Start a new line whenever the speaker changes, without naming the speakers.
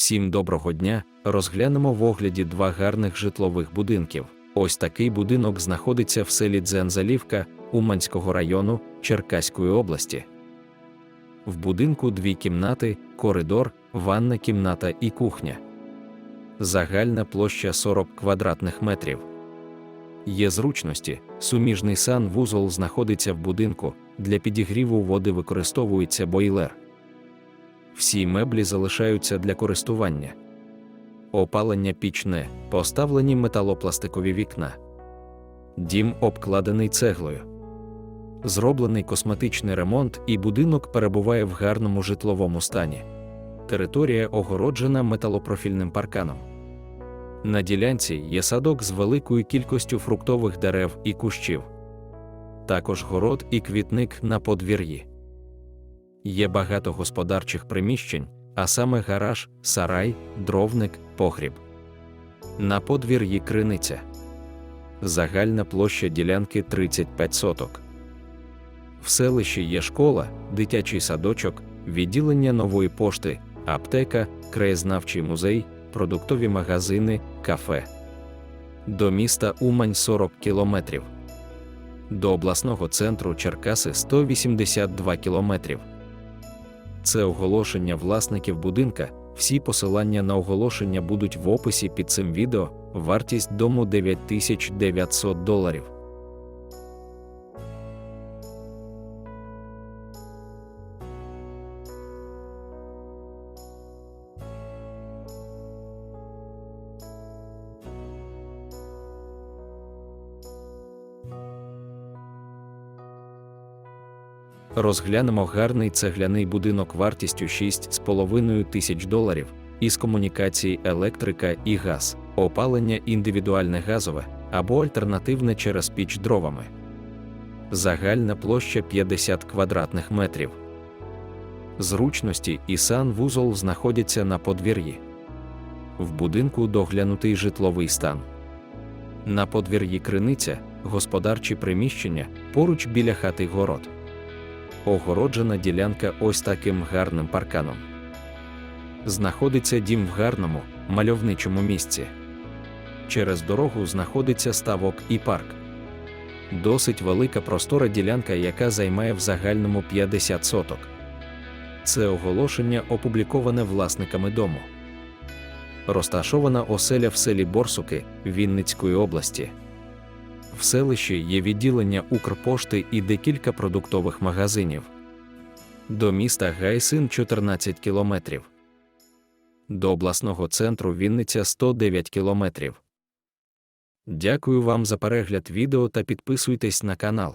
Всім доброго дня! Розглянемо в огляді два гарних житлових будинків. Ось такий будинок знаходиться в селі Дзензалівка Уманського району Черкаської області. В будинку дві кімнати, коридор, ванна кімната і кухня. Загальна площа 40 квадратних метрів. Є зручності, суміжний сан-вузол знаходиться в будинку, для підігріву води використовується бойлер. Всі меблі залишаються для користування. Опалення пічне, поставлені металопластикові вікна. Дім обкладений цеглою. Зроблений косметичний ремонт, і будинок перебуває в гарному житловому стані. Територія огороджена металопрофільним парканом. На ділянці є садок з великою кількістю фруктових дерев і кущів. Також город і квітник на подвір'ї. Є багато господарчих приміщень, а саме гараж, сарай, дровник, погріб. На подвір'ї криниця. Загальна площа ділянки 35 соток. В селищі є школа, дитячий садочок, відділення нової пошти, аптека, краєзнавчий музей, продуктові магазини, кафе. До міста Умань 40 кілометрів. До обласного центру Черкаси 182 кілометрів. Це оголошення власників будинка. Всі посилання на оголошення будуть в описі під цим відео. Вартість дому 9900 доларів. Розглянемо гарний цегляний будинок вартістю 6,5 тисяч доларів із комунікації електрика і газ, опалення індивідуальне газове або альтернативне через піч дровами. Загальна площа 50 квадратних метрів. Зручності і сан-вузол знаходяться на подвір'ї. В будинку доглянутий житловий стан. На подвір'ї криниця, господарчі приміщення, поруч біля хати город огороджена ділянка ось таким гарним парканом. Знаходиться дім в гарному, мальовничому місці. Через дорогу знаходиться ставок і парк. Досить велика простора ділянка, яка займає в загальному 50 соток. Це оголошення опубліковане власниками дому. Розташована оселя в селі Борсуки Вінницької області. В селищі є відділення Укрпошти і декілька продуктових магазинів. До міста Гайсин 14 кілометрів. До обласного центру Вінниця 109 кілометрів. Дякую вам за перегляд відео та підписуйтесь на канал.